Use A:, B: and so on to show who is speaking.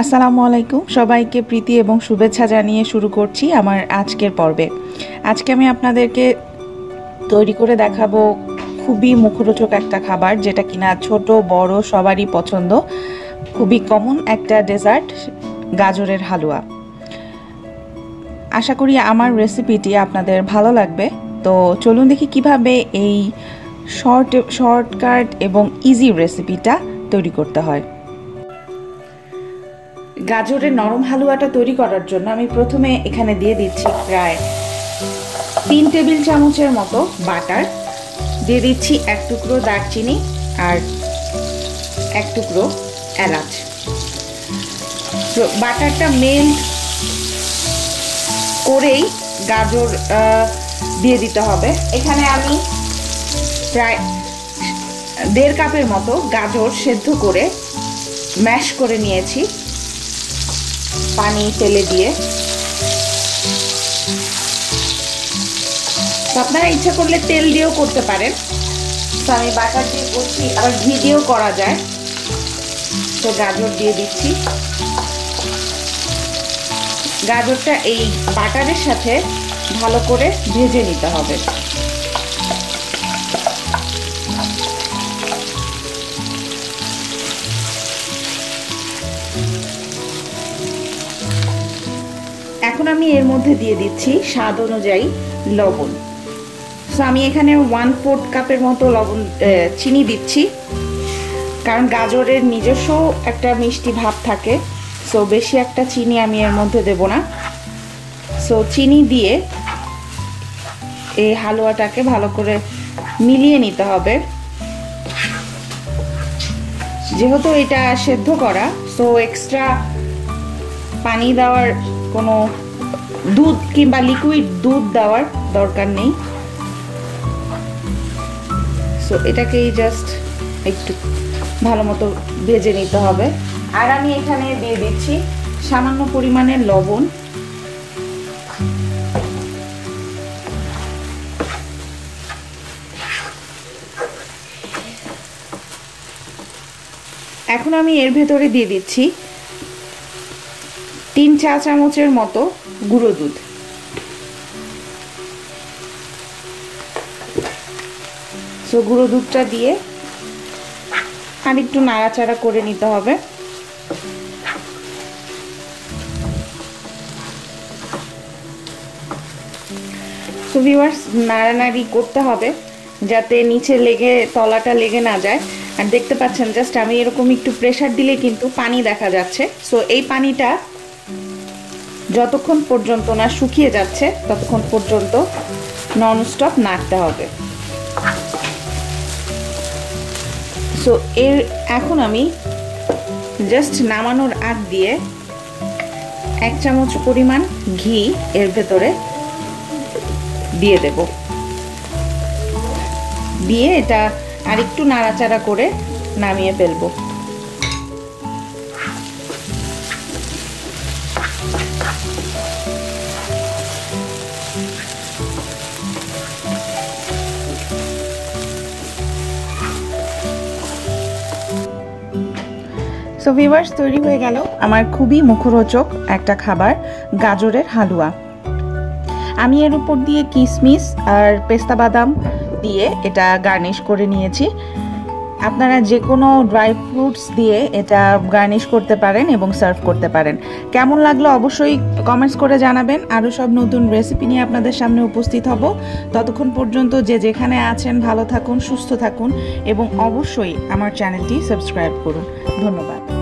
A: আসসালামু আলাইকুম। সবাইকে প্রীতি এবং শুভেচ্ছা জানিয়ে শুরু করছি আমার আজকের পর্বে। আজকে আমি আপনাদেরকে তৈরি করে দেখাবো খুবই মুখরোচক একটা খাবার, যেটা কিনা ছোট, বড়, সবারই পছন্দ। খুবই কমন একটা ডেজার্ট গাজরের হালুয়া। আশা করি আমার রেসিপিটি আপনাদের ভালো লাগবে। তো চলুন দেখি কীভাবে এই শর্ট শর্টকাট এবং ইজি রেসিপিটা তৈরি করতে হয়। গাজরের নরম হালুয়াটা তৈরি করার জন্য আমি প্রথমে এখানে দিয়ে দিচ্ছি প্রায় তিন টেবিল চামচের মতো বাটার। দিয়ে দিচ্ছি এক টুকরো দারচিনি আর এক টুকরো এলাচ। বাটারটা মেল্ট করেই গাজর দিয়ে দিতে হবে। এখানে আমি প্রায় দেড় কাপের মতো গাজর সেদ্ধ করে ম্যাশ করে নিয়েছি। পানি ফেলে দিয়ে। আপনারা ইচ্ছা করলে তেল দিয়েও করতে পারেন। তো আমি বাটার দিয়ে করছি, আবার ঘি দিয়েও করা যায়। তো গাজর দিয়ে দিচ্ছি। গাজরটা এই বাটারের সাথে ভালো করে ভেজে নিতে হবে। আমি এর মধ্যে দিয়ে দিচ্ছি স্বাদ অনুযায়ী লবণ। সো আমি এখানে ওয়ান ফোর্থ কাপের মতো লবণ চিনি দিচ্ছি। কারণ গাজরের নিজস্ব একটা মিষ্টি ভাব থাকে। সো বেশি একটা চিনি আমি এর মধ্যে দেব না। সো চিনি দিয়ে এই হালুয়াটাকে ভালো করে মিলিয়ে নিতে হবে। যেহেতু এটা সেদ্ধ করা সো এক্সট্রা পানি দেওয়ার কোনো দুধ কিংবা লিকুইড দুধ দেওয়ার দরকার নেই। সো এটাকেই জাস্ট একটু ভালো মতো ভেজে নিতে হবে। আর আমি এখানে দিয়ে দিচ্ছি সামান্য পরিমাণের লবণ। এখন আমি এর ভেতরে দিয়ে দিচ্ছি তিন চা চামচের মতো গুঁড়ো দুধ। সো গুঁড়ো দুধটা দিয়ে আর একটু নাড়াচাড়া করে নিতে হবে। সো নাড়ানাড়ি করতে হবে যাতে নিচে লেগে, তলাটা লেগে না যায়। আর দেখতে পাচ্ছেন জাস্ট আমি এরকম একটু প্রেশার দিলে কিন্তু পানি দেখা যাচ্ছে। সো এই পানিটা যতক্ষণ পর্যন্ত না শুকিয়ে যাচ্ছে, ততক্ষণ পর্যন্ত ননস্টপ নাড়তে হবে। সো এর, এখন আমি জাস্ট নামানোর আগ দিয়ে এক চামচ পরিমাণ ঘি এর ভেতরে দিয়ে দেব। দিয়ে এটা আর একটু নাড়াচাড়া করে নামিয়ে ফেলব। সো ভিভার্স তৈরি হয়ে গেল আমার খুবই মুখরোচক একটা খাবার, গাজরের হালুয়া। আমি এর উপর দিয়ে কিশমিশ আর পেস্তা বাদাম দিয়ে এটা গার্নিশ করে নিয়েছি। আপনারা যে কোনো ড্রাই ফ্রুটস দিয়ে এটা গার্নিশ করতে পারেন এবং সার্ভ করতে পারেন। কেমন লাগল অবশ্যই কমেন্টস করে জানাবেন। আরও সব নতুন রেসিপি নিয়ে আপনাদের সামনে উপস্থিত হব। ততক্ষণ পর্যন্ত যে যেখানে আছেন, ভালো থাকুন, সুস্থ থাকুন এবং অবশ্যই আমার চ্যানেলটি সাবস্ক্রাইব করুন। ধন্যবাদ।